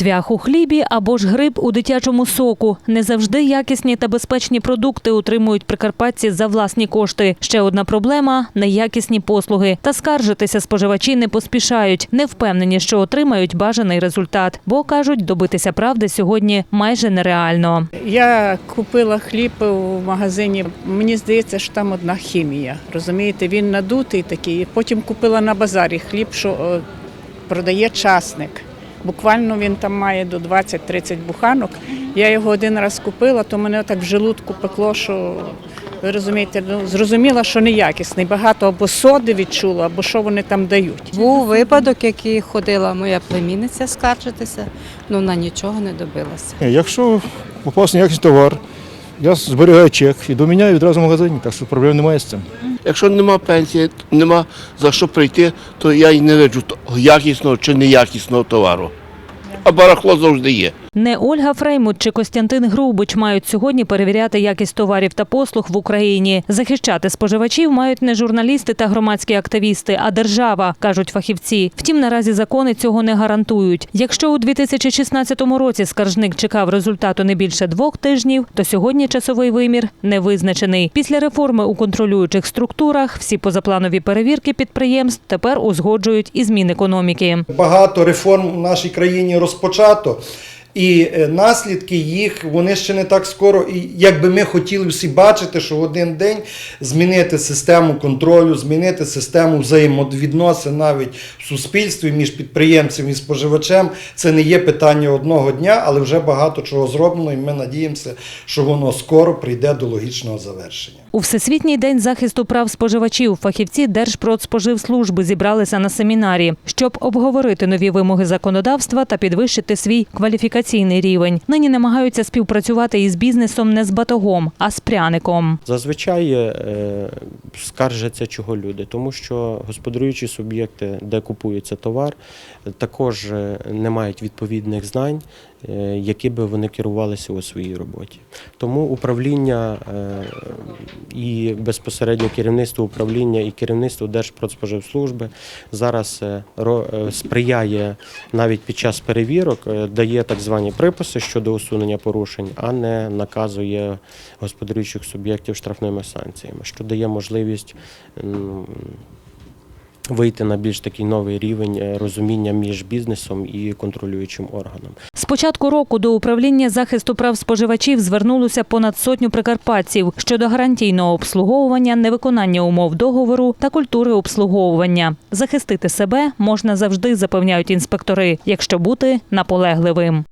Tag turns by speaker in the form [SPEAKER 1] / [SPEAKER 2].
[SPEAKER 1] Цвях у хлібі або ж гриб у дитячому соку. Не завжди якісні та безпечні продукти утримують прикарпатці за власні кошти. Ще одна проблема неякісні послуги. Та скаржитися споживачі не поспішають. Не впевнені, що отримають бажаний результат, бо кажуть, добитися правди сьогодні майже нереально.
[SPEAKER 2] Я купила хліб у магазині. Мені здається, що там одна хімія. Розумієте, він надутий такий. Потім купила на базарі хліб, що е, продає часник. Буквально він там має до 20-30 буханок. Я його один раз купила, то мене так в желудку пекло, що ви розумієте, ну зрозуміла, що неякісний. Багато або соди відчула, або що вони там дають.
[SPEAKER 3] Був випадок, який ходила моя племінниця скаржитися, але вона нічого не добилася.
[SPEAKER 4] Якщо попався якийсь товар, я зберігаю чек і доміняю відразу в магазині, так що проблем немає з цим.
[SPEAKER 5] Якщо нема пенсії, нема за що прийти, то я й не виджу якісного чи неякісного товару. А барахло завжди є.
[SPEAKER 1] Не Ольга Фреймут чи Костянтин Грубич мають сьогодні перевіряти якість товарів та послуг в Україні. Захищати споживачів мають не журналісти та громадські активісти, а держава, кажуть фахівці. Втім, наразі закони цього не гарантують. Якщо у 2016 році скаржник чекав результату не більше двох тижнів, то сьогодні часовий вимір не визначений. Після реформи у контролюючих структурах всі позапланові перевірки підприємств тепер узгоджують із Мінекономіки.
[SPEAKER 6] Багато реформ у нашій країні розпочато. І е, наслідки їх вони ще не так скоро, і як би ми хотіли всі бачити, що в один день змінити систему контролю, змінити систему взаємовідносин навіть в суспільстві між підприємцем і споживачем. Це не є питання одного дня, але вже багато чого зроблено, і ми надіємося, що воно скоро прийде до логічного завершення.
[SPEAKER 1] У Всесвітній день захисту прав споживачів фахівці Держпродспоживслужби зібралися на семінарі, щоб обговорити нові вимоги законодавства та підвищити свій кваліфікаційний рівень. Нині намагаються співпрацювати із бізнесом не з батогом, а з пряником.
[SPEAKER 7] Зазвичай е, скаржаться чого люди, тому що господарюючі суб'єкти, де купується товар, також е, не мають відповідних знань, які би вони керувалися у своїй роботі. Тому управління е, і безпосередньо керівництво управління і керівництво Держпродспоживслужби зараз е, е, сприяє навіть під час перевірок, е, дає так звані приписи щодо усунення порушень, а не наказує господарюючих суб'єктів штрафними санкціями, що дає можливість вийти на більш такий новий рівень е, розуміння між бізнесом і контролюючим органом.
[SPEAKER 1] З початку року до управління захисту прав споживачів звернулося понад сотню прикарпатців щодо гарантійного обслуговування, невиконання умов договору та культури обслуговування. Захистити себе можна завжди, запевняють інспектори, якщо бути наполегливим.